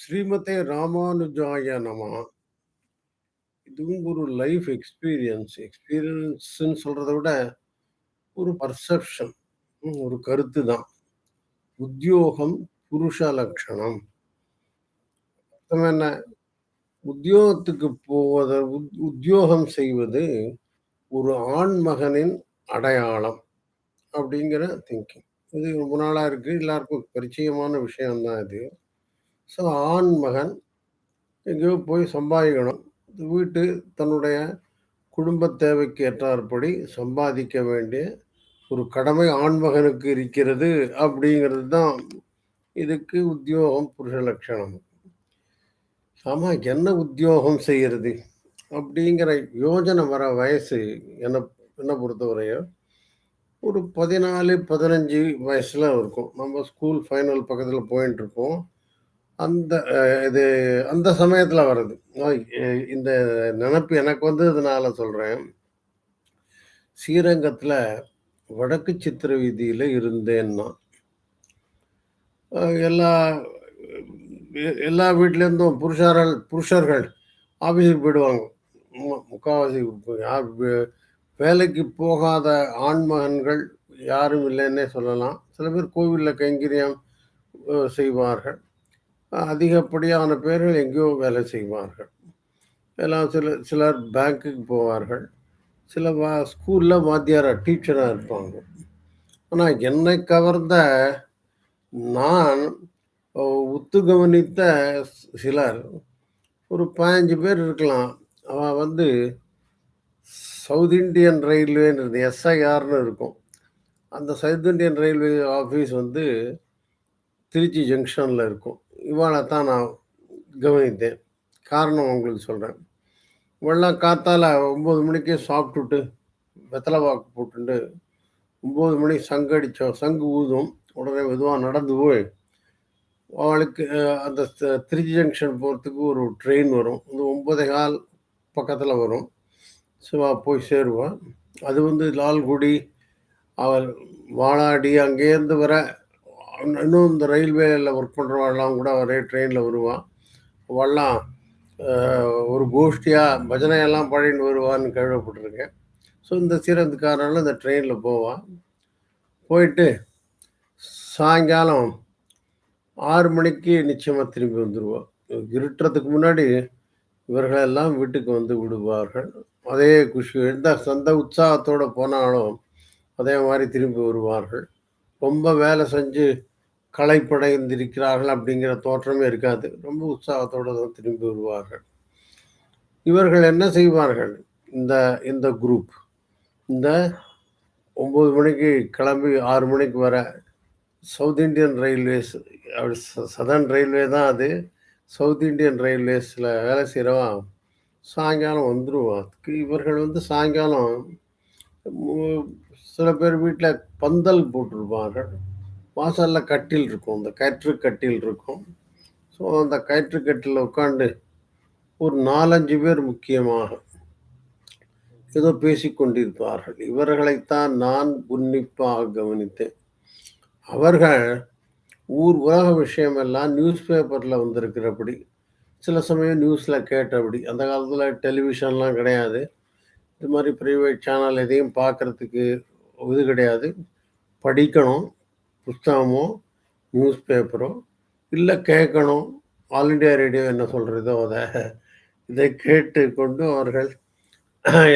ஸ்ரீமதே ராமானுஜாய நமா இதுவும் ஒரு லைஃப் எக்ஸ்பீரியன்ஸ். எக்ஸ்பீரியன்ஸ்ன்னு சொல்கிறத விட, ஒரு பர்செப்ஷன். ஒரு கருத்து தான். உத்தியோகம் புருஷ லக்ஷணம். அர்த்தம் என்ன? உத்தியோகத்துக்கு போவத உத் உத்தியோகம் செய்வது ஒரு ஆண்மகனின் அடையாளம். அப்படிங்கிற திங்கிங். இது ரொம்ப நாளாக இருக்குது எல்லாருக்கும் பரிச்சயமான விஷயம் தான் இது. ஸோ ஆண்மகன் எங்கேயோ போய் சம்பாதிக்கணும். வீட்டு தன்னுடைய குடும்ப தேவைக்கு ஏற்றாற்படி சம்பாதிக்க வேண்டிய ஒரு கடமை ஆண்மகனுக்கு இருக்கிறது அப்படிங்கிறது தான் இதுக்கு உத்தியோகம் புருஷ லட்சணம். ஆமாம் என்ன உத்தியோகம் செய்கிறது அப்படிங்கிற யோஜனை வர வயசு என்ன என்னை பொறுத்தவரையும், ஒரு பதினாலு பதினஞ்சு வயசில் இருக்கும். நம்ம ஸ்கூல் ஃபைனல் பக்கத்தில் போயின்ட்டுருப்போம். அந்த இது அந்த சமயத்துல வர்றது. இந்த நினப்பு எனக்கு வந்ததுனால சொல்றேன். ஸ்ரீரங்கத்துல வடக்கு சித்திர வீதியில இருந்தேன்னா எல்லா எல்லா வீட்லேருந்தும் புருஷார்கள் புருஷர்கள் ஆஃபீஸுக்கு போயிடுவாங்க. மு முக்காவாசி யார் வேலைக்கு போகாத ஆண்மகன்கள் யாரும் இல்லைன்னே சொல்லலாம். சில பேர் கோவிலில் கைங்கரியம் செய்வார்கள். அதிகப்படியான பேர்கள் எங்கேயோ வேலை செய்வார்கள். எல்லாம் சில சிலர் பேங்க்குக்கு போவார்கள். சில வா ஸ்கூலில் வாத்தியாராக டீச்சராக இருப்பாங்க. ஆனால் என்னை கவர்ந்த நான் உத்து கவனித்த சிலர் ஒரு 15 பேர் இருக்கலாம். அவன் வந்து சவுத் இண்டியன் ரயில்வேன்றது எஸ்ஐஆர்னு இருக்கும். அந்த சவுத் இண்டியன் ரயில்வே ஆஃபீஸ் வந்து திருச்சி ஜங்ஷனில் இருக்கும். இவாள தான் நான் கவனித்தேன். காரணம் உங்களுக்கு சொல்கிறேன் வெள்ளம் காத்தால் ஒம்பது மணிக்கே சாப்பிட்டுட்டு, வெத்தலை வாக்கு போட்டுண்டு 9 மணிக்கு சங்கு அடித்தோம் சங்கு ஊதும். உடனே மெதுவாக நடந்து போய், அவளுக்கு அந்த திருச்சி ஜங்ஷன் போகிறதுக்கு ஒரு ட்ரெயின் வரும். அந்த ஒம்பதே கால் பக்கத்தில் வரும். சிவா போய் சேருவான் அது வந்து லால்குடி, அவள் வாழாடி அங்கேருந்து வர இன்னும் இந்த ரயில்வேல ஒர்க் பண்றவாள்லாம் கூட ஒரே ட்ரெயினில் வருவான் அவள்லாம் ஒரு கோஷ்டியாக பஜனையெல்லாம் பாடின்னு வருவான்னு கேள்விப்பட்டிருக்கேன் ஸோ இந்த ஸ்ரீரங்கத்துக்காரனால இந்த ட்ரெயினில் போவான் போயிட்டு சாயங்காலம் ஆறு மணிக்கு நிச்சயமாக திரும்பி வந்துடுவோம் இருட்டுறதுக்கு முன்னாடி இவர்களெல்லாம் வீட்டுக்கு வந்து விடுவார்கள். அதே குஷி எந்த சொந்த உற்சாகத்தோடு போனாலும், அதே மாதிரி திரும்பி வருவார்கள். ரொம்ப வேலை செஞ்சு களைப்படைந்திருக்கிறார்கள் அப்படிங்கிற தோற்றமே இருக்காது. ரொம்ப உற்சாகத்தோடு தான் திரும்பி வருவார்கள். இவர்கள் என்ன செய்வார்கள்? இந்த இந்த குரூப். இந்த ஒம்பது மணிக்கு கிளம்பி ஆறு மணிக்கு வர சவுத் இண்டியன் ரயில்வேஸ் அப்படி ச சதர்ன் ரயில்வே தான் அது. சவுத் இண்டியன் ரயில்வேஸில் வேலை செய்கிறவன் சாயங்காலம் வந்துடுவான் இவர்கள் வந்து சாயங்காலம் சில பேர் வீட்டில் பந்தல் போட்டிருப்பார்கள். வாசல்ல கட்டில் இருக்கும். அந்த கயிற்று கட்டில் இருக்கும். ஸோ அந்த கயிற்று கட்டில் உட்காந்து ஒரு 4, 5 பேர் முக்கியமாக ஏதோ பேசிக் கொண்டிருப்பார்கள். இவர்களைத்தான் நான் உன்னிப்பாக கவனித்தேன். அவர்கள் ஊர் உலக விஷயமெல்லாம் நியூஸ் பேப்பரில் வந்திருக்கிறபடி, சில சமயம் நியூஸில் கேட்டபடி, அந்த காலத்தில் டெலிவிஷன்லாம் கிடையாது. இது மாதிரி ப்ரைவேட் சேனல் எதையும் பார்க்கறதுக்கு இது கிடையாது. படிக்கணும். புஸ்தகமோ, நியூஸ் பேப்பரோ, இல்லை கேட்கணும். ஆல் இண்டியா ரேடியோ என்ன சொல்கிறதோ அதை இதை கேட்டு கொண்டு அவர்கள்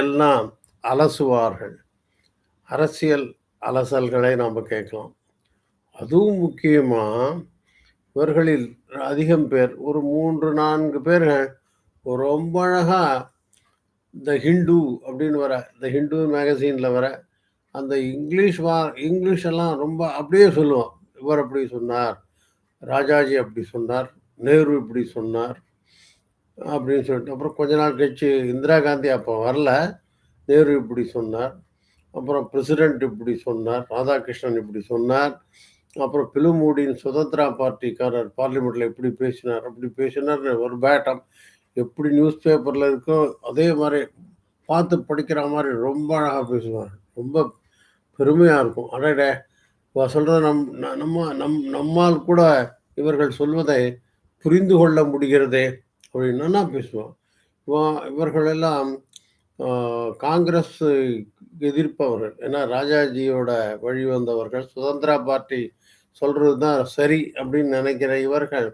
எல்லாம் அலசுவார்கள். அரசியல் அலசல்களை நாம் கேட்கலாம். அதுவும் முக்கியமாக இவர்களில் அதிகம் பேர் ஒரு 3, 4 பேர்கள் ரொம்ப அழகாக த ஹிண்டு அப்படின்னு வர த ஹிண்டு மேகசீனில் வர அந்த இங்கிலீஷ் வா இங்கிலீஷ் எல்லாம் ரொம்ப அப்படியே சொல்லுவோம் இவர் அப்படி சொன்னார். ராஜாஜி அப்படி சொன்னார். நேரு இப்படி சொன்னார். அப்படின்னு சொல்லிட்டு, அப்புறம் கொஞ்ச நாள் கழிச்சு இந்திரா காந்தி அப்போ வரல. நேரு இப்படி சொன்னார். அப்புறம் பிரசிடென்ட் இப்படி சொன்னார். ராதாகிருஷ்ணன் இப்படி சொன்னார். அப்புறம் பிலுமூடியின் சுதந்திரா பார்ட்டிக்காரர் பார்லிமெண்ட்டில் இப்படி பேசினார், அப்படி பேசினார் ஒரு பேட்டம் எப்படி நியூஸ் பேப்பரில் இருக்கோ, அதே மாதிரி பார்த்து படிக்கிற மாதிரி ரொம்ப அழகாக பேசுவார். ரொம்ப பெருமையாக இருக்கும். அடட இவ சொல்றத நம் ந நம்ம நம் நம்மால் கூட இவர்கள் சொல்வதை புரிந்து கொள்ள முடிகிறதே அப்படின்னா பேசுவான். இவன் இவர்களெல்லாம் காங்கிரஸ் எதிர்ப்பவர்கள். ஏன்னா ராஜாஜியோட வழி வந்தவர்கள் சுதந்திரா பார்ட்டி சொல்கிறது தான் சரி அப்படின்னு நினைக்கிற இவர்கள்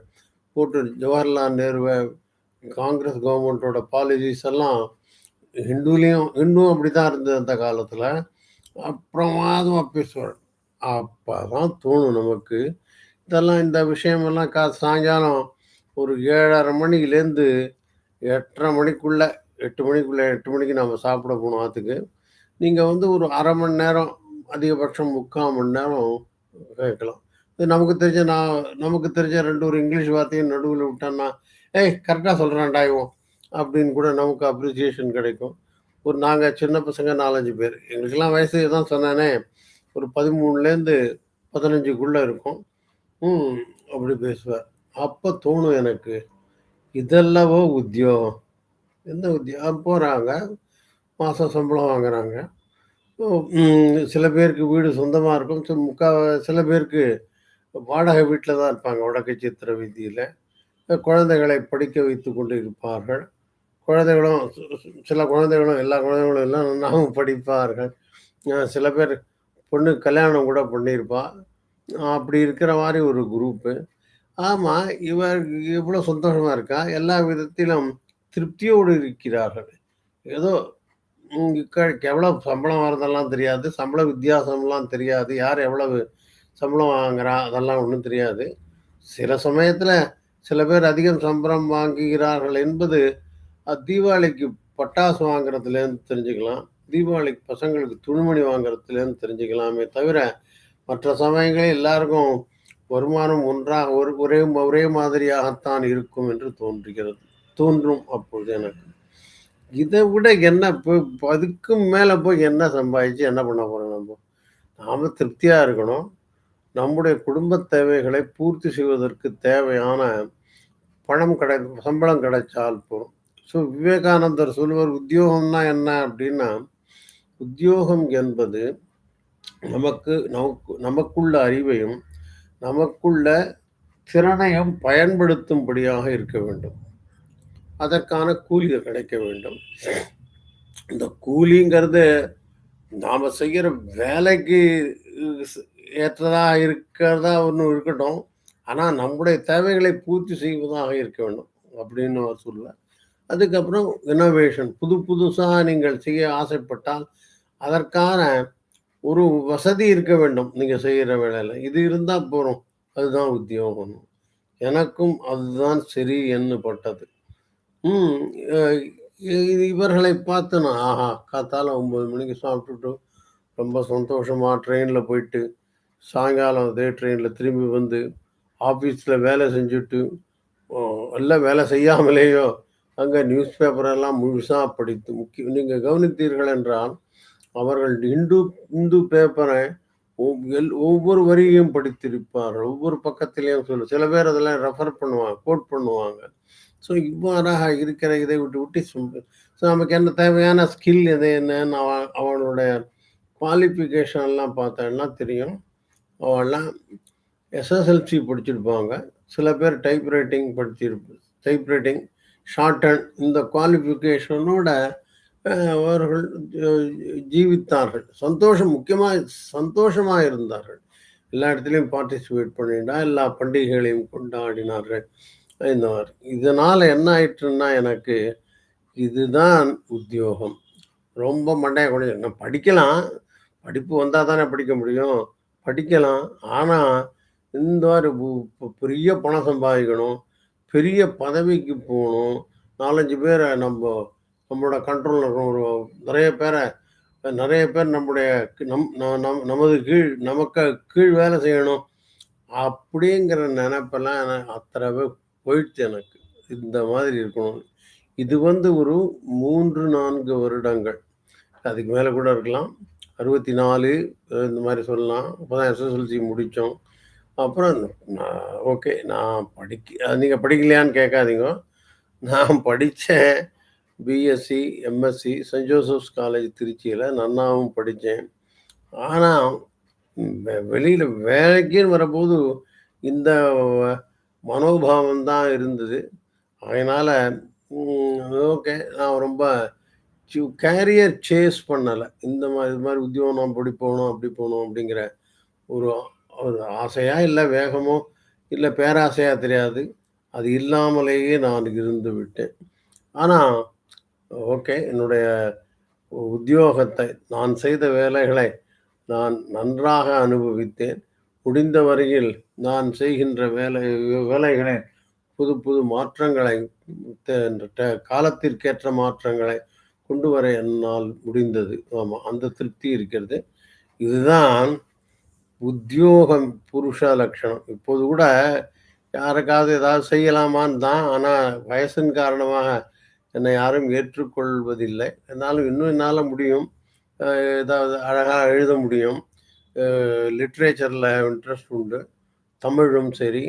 போட்டு ஜவஹர்லால் நேருவை காங்கிரஸ் கவர்மெண்ட்டோட பாலிசிஸ் எல்லாம் ஹிந்துலேயும் ஹிந்துவும் அப்படி தான் இருந்தது அந்த காலத்தில். அப்புறமாதமாக பேசுவாள் அப்போ தான் தோணும் நமக்கு. இதெல்லாம் இந்த விஷயமெல்லாம் கா சாயங்காலம் ஒரு ஏழரை மணிலேருந்து எட்டரை மணிக்குள்ளே எட்டு மணிக்குள்ளே எட்டு மணிக்கு நம்ம சாப்பிட போகணும் ஆற்றுக்கு நீங்கள் வந்து ஒரு அரை மணி நேரம் அதிகபட்சம் முக்கால் மணி நேரம் கேட்கலாம். இது நமக்கு தெரிஞ்ச நான் நமக்கு தெரிஞ்ச ரெண்டு ஒரு இங்கிலீஷ் வார்த்தையும் நடுவில் விட்டோன்னா ஏய் கரெக்டாக சொல்கிறான்டா இவன் அப்படின்னு கூட நமக்கு அப்ரிசியேஷன் கிடைக்கும். ஒரு நாங்கள் சின்ன பசங்க நாலஞ்சு பேர். எங்களுக்கெல்லாம் வயசு தான் சொன்னானே. ஒரு பதிமூணுலேருந்து பதினஞ்சுக்குள்ளே இருக்கும். ம் அப்படி பேசுவார். அப்போ தோணும் எனக்கு இதெல்லவோ உத்தியோகம். எந்த உத்தியோகம் போகிறாங்க மாதம் சம்பளம் வாங்குறாங்க. சில பேருக்கு வீடு சொந்தமாக இருக்கும். சி- முக்கா சில பேருக்கு வாடகை வீட்டில் தான் இருப்பாங்க. வடக்கு சித்திர வீதியில். குழந்தைகளை படிக்க வைத்து கொண்டு இருப்பார்கள். குழந்தைகளும் சில குழந்தைகளும் எல்லா குழந்தைகளும் எல்லாம் நன்னாவும் படிப்பார்கள். சில பேர் பொண்ணு கல்யாணம் கூட பண்ணியிருப்பா. அப்படி இருக்கிற மாதிரி ஒரு குரூப்பு. ஆமாம் இவர் இவ்வளோ சந்தோஷமாக இருக்கா? எல்லா விதத்திலும் திருப்தியோடு இருக்கிறார்கள். ஏதோ எவ்வளோ சம்பளம் வரதெல்லாம் தெரியாது. சம்பள வித்தியாசம்லாம் தெரியாது. யார் எவ்வளவு சம்பளம் வாங்குறா? அதெல்லாம் ஒன்றும் தெரியாது. சில சமயத்தில் சில பேர் அதிகம் சம்பளம் வாங்குகிறார்கள் என்பது தீபாவளிக்கு பட்டாசு வாங்குறதுலேருந்து தெரிஞ்சுக்கலாம். தீபாவளிக்கு பசங்களுக்கு துணிமணி வாங்குறதுலேருந்து தெரிஞ்சுக்கலாமே தவிர மற்ற சமயங்களில் எல்லாருக்கும் வருமானம் ஒன்றாக ஒரு ஒரே ஒரே மாதிரியாகத்தான் இருக்கும் என்று தோன்றுகிறது தோன்றும் அப்பொழுது எனக்கு. இதை விட என்ன போய் அதுக்கும் மேலே போய் என்ன சம்பாதிச்சு என்ன பண்ண போகிறோம் நம்ம? நாம் திருப்தியாக இருக்கணும். நம்முடைய குடும்ப தேவைகளை பூர்த்தி செய்வதற்கு தேவையான பணம் கிடை சம்பளம் கிடைச்சால் போதும். ஸோ விவேகானந்தர் சொல்லுவார் உத்தியோகம்னா என்ன? அப்படின்னா உத்தியோகம் என்பது நமக்கு நமக்கு நமக்குள்ள அறிவையும் நமக்குள்ள திறனையும் பயன்படுத்தும்படியாக இருக்க வேண்டும். அதற்கான கூலி கிடைக்க வேண்டும். இந்த கூலிங்கிறது நாம் செய்கிற வேலைக்கு ஏற்றதாக இருக்கிறதா ஒன்று இருக்கட்டும். ஆனால் நம்முடைய தேவைகளை பூர்த்தி செய்வதாக இருக்க வேண்டும் அப்படின்னு அவர் சொல்லலை அதுக்கப்புறம் இனோவேஷன் புது புதுசாக நீங்கள் செய்ய ஆசைப்பட்டால் அதற்கான ஒரு வசதி இருக்க வேண்டும் நீங்கள் செய்கிற வேலையில். இது இருந்தால் போகிறோம் அதுதான் உத்தியோகம். எனக்கும் அதுதான் சரி என்று பட்டது. ம் இவர்களை பார்த்து நான் ஆஹா காத்தால ஒம்பது மணிக்கு சாப்பிட்டுட்டு ரொம்ப சந்தோஷமாக ட்ரெயினில் போயிட்டு சாயங்காலம் அதே ட்ரெயினில் திரும்பி வந்து ஆஃபீஸில் வேலை செஞ்சுட்டு எல்லாம் வேலை செய்யாமலேயோ அங்கே நியூஸ் பேப்பரெல்லாம் முழுசாக படித்து முக்கிய நீங்கள் கவனித்தீர்கள் என்றால் அவர்கள் இந்து இந்து பேப்பரை எல் ஒவ்வொரு வரியும் படித்திருப்பார்கள். ஒவ்வொரு பக்கத்திலையும் சொல்லு சில பேர் அதெல்லாம் ரெஃபர் பண்ணுவாங்க கோட் பண்ணுவாங்க. ஸோ இவ்வாறாக இருக்கிற இதை விட்டு விட்டு ஸோ நமக்கு என்ன தேவையான ஸ்கில் எது என்னன்னு அவன் அவனுடைய குவாலிஃபிகேஷன் எல்லாம் தெரியும்? அவெல்லாம் எஸ்எஸ்எல்சி படிச்சிருப்பாங்க. சில பேர் டைப் ரைட்டிங் படிச்சிருப்பு டைப் ஷார்டன் இந்த குவாலிஃபிகேஷனோட அவர்கள் ஜீவித்தார்கள். சந்தோஷம் முக்கியமாக சந்தோஷமாக இருந்தார்கள். எல்லா இடத்துலையும் பார்ட்டிசிபேட் பண்ணிட்டா எல்லா பண்டிகைகளையும் கொண்டாடினார்கள். இந்த மாதிரி இதனால் என்ன ஆயிட்டுன்னா எனக்கு இதுதான் உத்தியோகம். ரொம்ப மண்டைய கூட நான் படிக்கலாம். படிப்பு வந்தால் தானே படிக்க முடியும். படிக்கலாம். ஆனால் இந்த மாதிரி பு- பெரிய பணம் சம்பாதிக்கணும். பெரிய பதவிக்கு போகணும். நாலஞ்சு பேரை நம்ம நம்மளோட கண்ட்ரோலில் இருக்கணும் ஒரு நிறைய பேரை நிறைய பேர் நம்முடைய நம் நம் நமது கீழ் நமக்கு கீழ் வேலை செய்யணும். அப்படிங்கிற நினைப்பெல்லாம் அத்தனை பேர் போயிடுச்சு எனக்கு. இந்த மாதிரி இருக்கணும். இது வந்து ஒரு மூன்று நான்கு வருடங்கள். அதுக்கு மேலே கூட இருக்கலாம். அறுபத்தி நாலு இந்த மாதிரி சொல்லலாம். அப்போ தான் எஸ்எஸ்எல்சி முடித்தோம். அப்புறம் ஓகே நான் படிக்க நீங்கள் படிக்கலையான்னு கேட்காதீங்க. நான் படித்தேன். BSc MSc Saint Joseph's college திருச்சியில் நன்னாவும் படித்தேன். ஆனால் வெளியில் வேலைக்குன்னு வரும்போது இந்த மனோபாவம் தான் இருந்தது. அதனால் ஓகே நான் ரொம்ப கேரியர் சேஸ் பண்ணலை. இந்த மாதிரி இது மாதிரி உத்தியோகம் நான் இப்படி போகணும் அப்படி போகணும் அப்படிங்கிற ஒரு ஒரு ஆசையாக இல்லை வேகமோ இல்லை பேராசையாக தெரியாது. அது இல்லாமலேயே நான் இருந்து விட்டேன். ஆனால் ஓகே என்னுடைய உத்தியோகத்தை நான் செய்த வேலைகளை நான் நன்றாக அனுபவித்தேன். முடிந்த வரையில் நான் செய்கின்ற வேலை வேலைகளை புது புது மாற்றங்களை காலத்திற்கேற்ற மாற்றங்களை கொண்டு வர என்னால் முடிந்தது. ஆமாம் அந்த திருப்தி இருக்கிறது. இதுதான் உத்தியோகம் புருஷ லட்சணம் இப்போது கூட யாருக்காவது ஏதாவது செய்யலாமான்னு தான் ஆனால் வயசின் காரணமாக என்னை யாரும் ஏற்றுக்கொள்வதில்லை. என்னாலும் இன்னும் என்னால் முடியும். ஏதாவது அழகாக எழுத முடியும். லிட்ரேச்சரில் இன்ட்ரெஸ்ட் உண்டு. தமிழும் சரி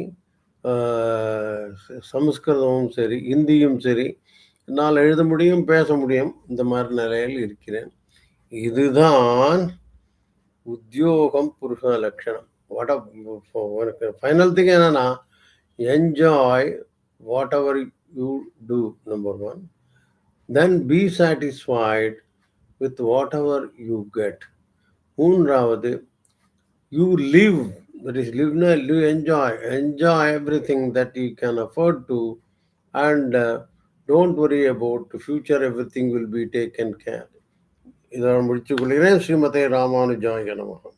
சமஸ்கிருதமும் சரி இந்தியும் சரி என்னால் எழுத முடியும் பேச முடியும். இந்த மாதிரி நிலையில் இருக்கிறேன். இதுதான் ಉದ್ಯೋಗಂ ಪುರುಷನ ಲಕ್ಷಣ ವಾಟ್ ಫೈನಲ್ ಏನಾನ enjoy whatever you do number one then be satisfied with whatever you get ಮೂನ್ರಾವದು you live that is live and live enjoy enjoy everything that you can afford to and don't worry about future everything will be taken care இதை முடித்துக் கொள்கிறேன். ஸ்ரீமதே ராமானுஜாய நமகம்